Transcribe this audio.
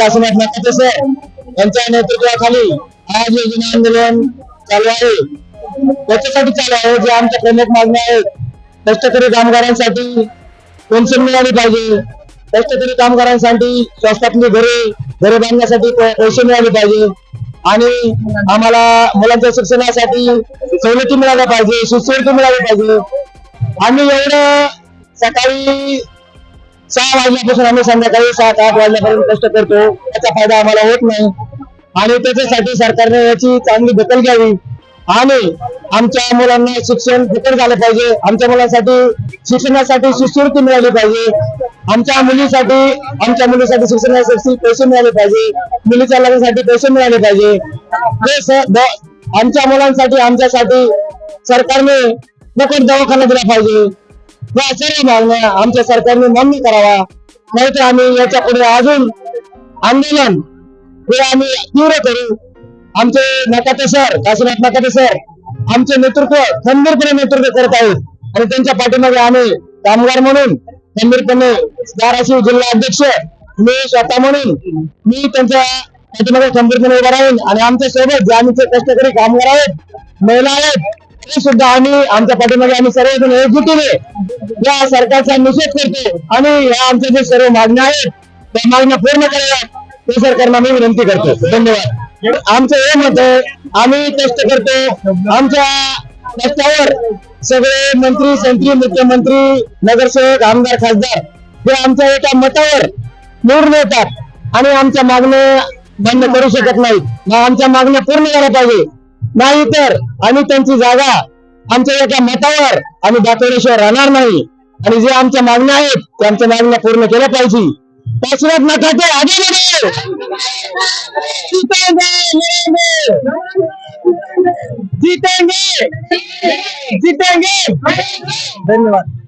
Kashinath Nakate sir यांच्या नेतृत्वाखाली आज हे जन आंदोलन चालू आहे. त्याच्यासाठी चालू आहे. जे आमच्या प्रमुख मागण्या आहेत कष्टकरी कामगारांसाठी पेन्शन मिळाली पाहिजे. कष्टकरी कामगारांसाठी स्वस्तातली घरे घरे बांधण्यासाठी पैसे मिळाले पाहिजे. आणि आम्हाला मुलांच्या शिक्षणासाठी सवलती मिळाल्या पाहिजे शिष्यवृत्ती मिळाली पाहिजे. आम्ही एवढं सकाळी सहा वाजल्यापासून आम्ही संध्याकाळी सात आठ वाजल्यापर्यंत कष्ट करतो. त्याचा फायदा आम्हाला होत नाही. आणि त्याच्यासाठी सरकारने याची चांगली दखल घ्यावी. आणि आमच्या मुलांना शिक्षण फुकट झालं पाहिजे. आमच्या मुलांसाठी शिक्षणासाठी शिष्यवृत्ती मिळाली पाहिजे. आमच्या मुलीसाठी आमच्या मुलीसाठी शिक्षणासाठी पैसे मिळाले पाहिजे. मुलीच्या लग्नासाठी पैसे मिळाले पाहिजे. आमच्या मुलांसाठी आमच्यासाठी सरकारने फुकट दवाखाना दिला पाहिजे. या सर्व मागण्या आमच्या सरकारने मान्य करावा. नाहीतर आम्ही याच्यापुढे अजून आंदोलन हे आम्ही तीव्र करू. आमचे नकाते सर काशीनाथ नकाते सर आमचे नेतृत्व खंबीरपणे नेतृत्व करत आहेत. आणि त्यांच्या पाठीमागे आम्ही कामगार म्हणून खंबीरपणे धाराशिव जिल्हा अध्यक्ष मी स्वतः म्हणून मी त्यांच्या पाठीमागे खंबीरपणे उभा राहीन. आणि आमच्यासोबत जे आमचे कष्टकरी कामगार आहेत महिला आहेत तरी सुद्धा आम्ही आमच्या पाठीमध्ये आम्ही सर्वजण एकजुटीने या सरकारचा निषेध करतो. आणि या आमच्या जे सर्व मागण्या आहेत त्या मागण्या पूर्ण कराव्यात ते सरकारला मी विनंती करतो. धन्यवाद. आमचं हे मत आहे आम्ही कष्ट करतो. आमच्या कष्टावर सगळे मंत्री संत्री मुख्यमंत्री नगरसेवक आमदार खासदार हे आमच्या एका मतावर निवडून येतात आणि आमच्या मागण्या बंद करू शकत नाहीत. आमच्या मागण्या पूर्ण झाल्या पाहिजे. नाही तर आम्ही त्यांची जागा आमच्या एका मतावर आम्ही दाखवल्याशिवाय राहणार नाही. आणि जे आमच्या मागण्या आहेत त्या आमच्या मागण्या पूर्ण केल्या पाहिजे. पाचव्यात नका ते आगे जितेंगे. जितेंगे. धन्यवाद.